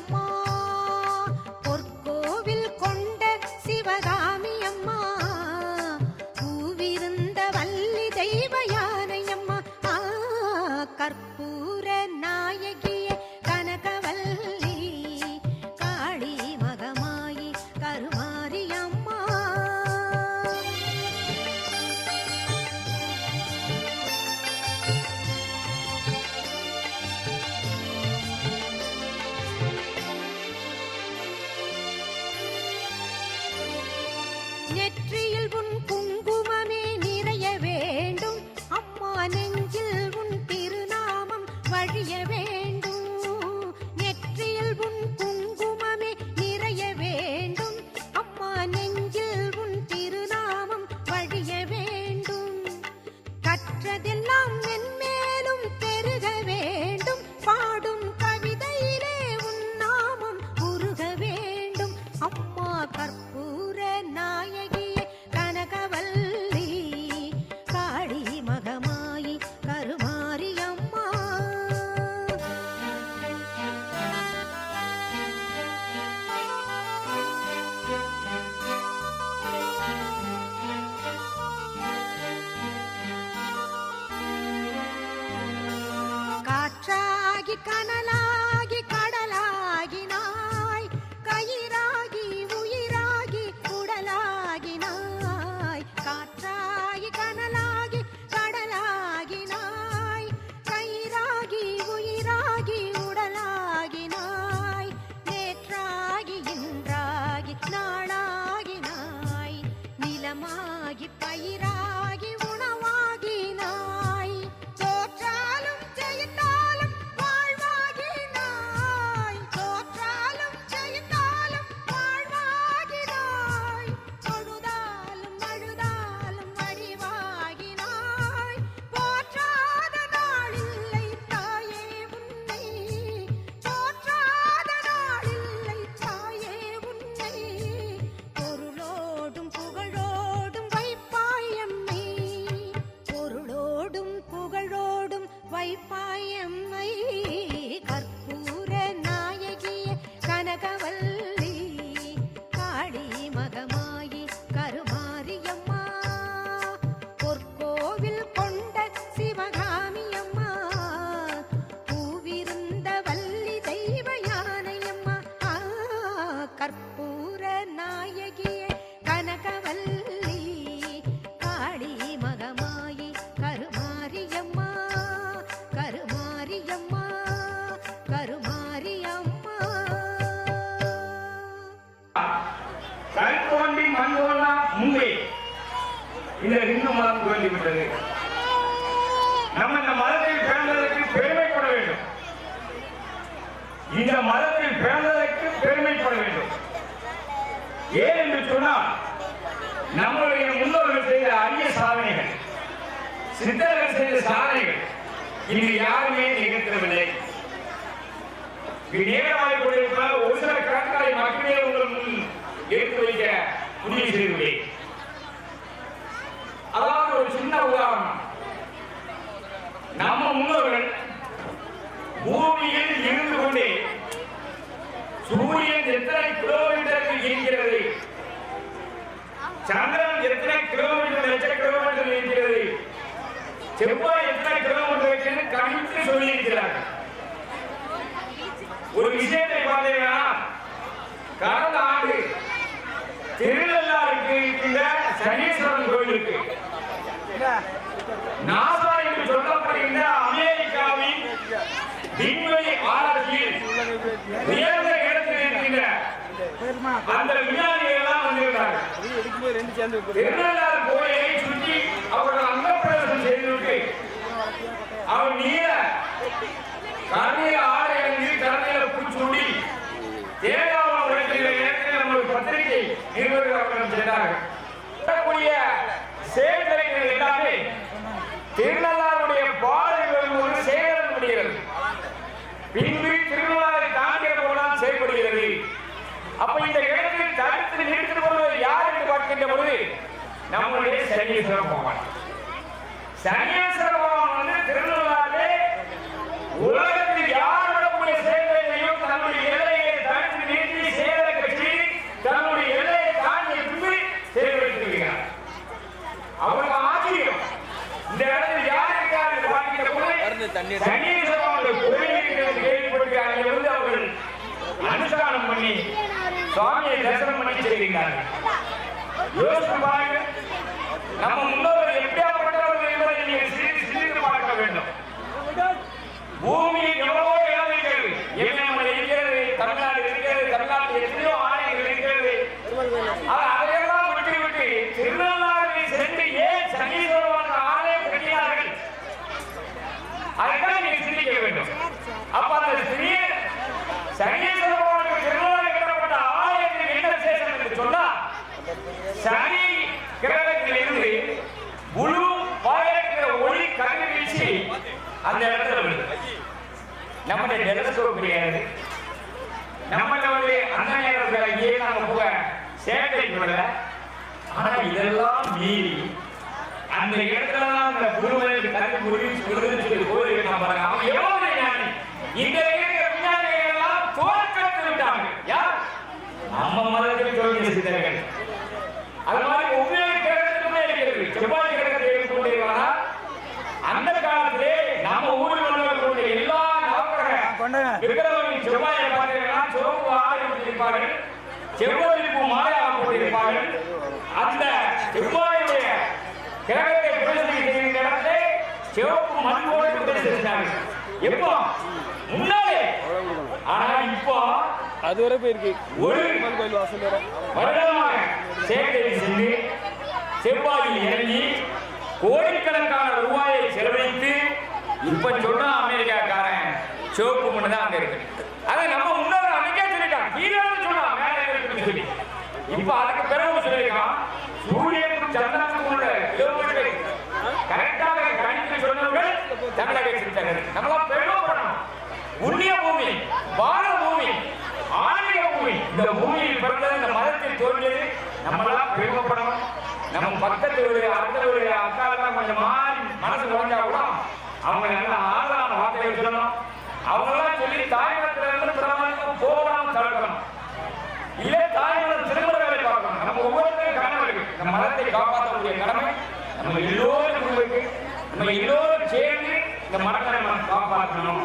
மலமா 这点 canal. தோன்றா இந்த இந்து மதம் தோன்றி நம்ம இந்த மதத்தில் பிறந்ததற்கு பெருமைப்பட வேண்டும். இந்த மதத்தில் பிறந்ததற்கு பெருமைப்பட வேண்டும். ஏன் என்று சொன்னால் நம்முடைய முன்னோர்கள் செய்த அரிய சாதனைகள் சித்தர்கள் செய்த சாதனைகள் இங்கு யாருமே நிகழ்த்தவில்லை. நேரமாக கொண்டிருப்ப ஒரு சில கணக்காய் மக்களே உங்கள் முன் எடுத்து வைக்க முடிவு செய்துள்ளேன் அதாவது ஒரு சின்ன உதாரணம் நம்ம முன்னோர்கள் பூமியில் இருந்து கொண்டே சூரியன் எத்தனை கிலோமீட்டருக்கு இருக்கிறது சந்திரன் எத்தனை கிலோமீட்டர் லட்ச கிலோமீட்டர் இருக்கிறது செவ்வாய் எத்தனை கிலோமீட்டர் இருக்கிறது கணித்து சொல்லியிருக்கிறார்கள் ஒரு விஷயத்தை பார்த்தீங்கன்னா கடந்த ஆண்டு திருநெல்லாருக்கு இருக்கின்ற சனீஸ்வரன் கோயிலுக்கு. நாசா என்று சொல்லப்படுகின்ற அமெரிக்காவின் விண்வெளி ஆராய்ச்சியில் உயர்ந்த இடத்தில் இருக்கின்ற அந்த விஞ்ஞானிகள் எல்லாம் வந்திருந்தார்கள் கோயிலை சுற்றி அவர்கள் அங்கப்பிரவேசம் செய்திருக்கு. அவர் நீல கருணையில Ele veio agora. நம்ம முன்னோர்கள் எப்படியாப்பட்டவர்கள் என்பதை நீங்கள் சிறிது சிந்தித்து பார்க்க வேண்டும். பூமியில் எவ்வளவோ இடம் இருக்கிறது இருக்கிறது தமிழ்நாடு இருக்கிறது தமிழ்நாட்டில் எத்தனையோ ஆலயங்கள் இருக்கிறது. அதையெல்லாம் சென்று ஏன் ஆலயம் கட்டினார்கள்? அதுதான் நீங்க சிந்திக்க வேண்டும். அப்ப அந்த ஸ்ரீ சனீஸ்வரனுக்கு திருநள்ளாறு கட்டப்பட்ட ஆலயத்தில் என்ன என்று சொன்னா சனி கிரகத்தில் இருந்து முழு பாயிருக்கிற ஒளி கண்ணு வீசி அந்த இடத்துல விழுது. நம்முடைய டெலஸ்கோப் கிடையாது நம்மளுடைய அந்த நேரத்தில் இங்கே போக சேட்டை விடல? ஆனா இதெல்லாம் மீறி அந்த இடத்துல அந்த குருவனுக்கு கல்வி முடிவு விடுதுன்னு சொல்லி பாருங்க. அவன் எவ்வளவு ஞானி? இங்க அது வரை போயிருக்கு. ஒரு அம்மன் கோயில் வாசல் சென்று செவ்வாயில் இறங்கி கோடிக்கணக்கான ரூபாயை செலவழித்து இப்ப சொன்னா அமெரிக்காக்காரன் சிவப்பு மண்ணு தான் அங்க இருக்கு. அதை நம்ம முன்னோர் அன்னைக்கே சொல்லிட்டான். கீழே சொன்னா மேல இருக்குன்னு சொல்லி. இப்ப அதுக்கு பிறகு சொல்லியிருக்கான் சூரியனுக்கும் சந்திரனுக்கும் உள்ள கிலோமீட்டர் கரெக்டாக கணித்து சொன்னவர்கள் தமிழக சித்தர்கள். நம்மளாம் பெருமைப்படணும் புண்ணிய பூமி பார பூமி ஆன்மீக பூமி இந்த பூமியில் பிறந்தது இந்த மதத்தில் தோன்றியது நம்மளாம் பெருமைப்படணும். நம்ம பக்கத்து அடுத்தவருடைய அடுத்த அக்காலெல்லாம் கொஞ்சம் மாறி மனசு குறைஞ்சா கூட அவங்க நல்ல ஆதரவான வார்த்தையை சொல்லணும். அவங்கெல்லாம் சொல்லி தாய்மரத்துல இருந்து பிரமாணம் போகணும் தடுக்கணும். இல்ல தாய்மரம் திரும்ப வேலை பார்க்கணும். நம்ம ஒவ்வொருத்தரும் கடமை இருக்கு. இந்த மதத்தை காப்பாற்றக்கூடிய கடமை நம்ம எல்லோரும் இருக்கு. நம்ம எல்லோரும் சேர்ந்து இந்த மரத்தை நம்ம காப்பாற்றணும்.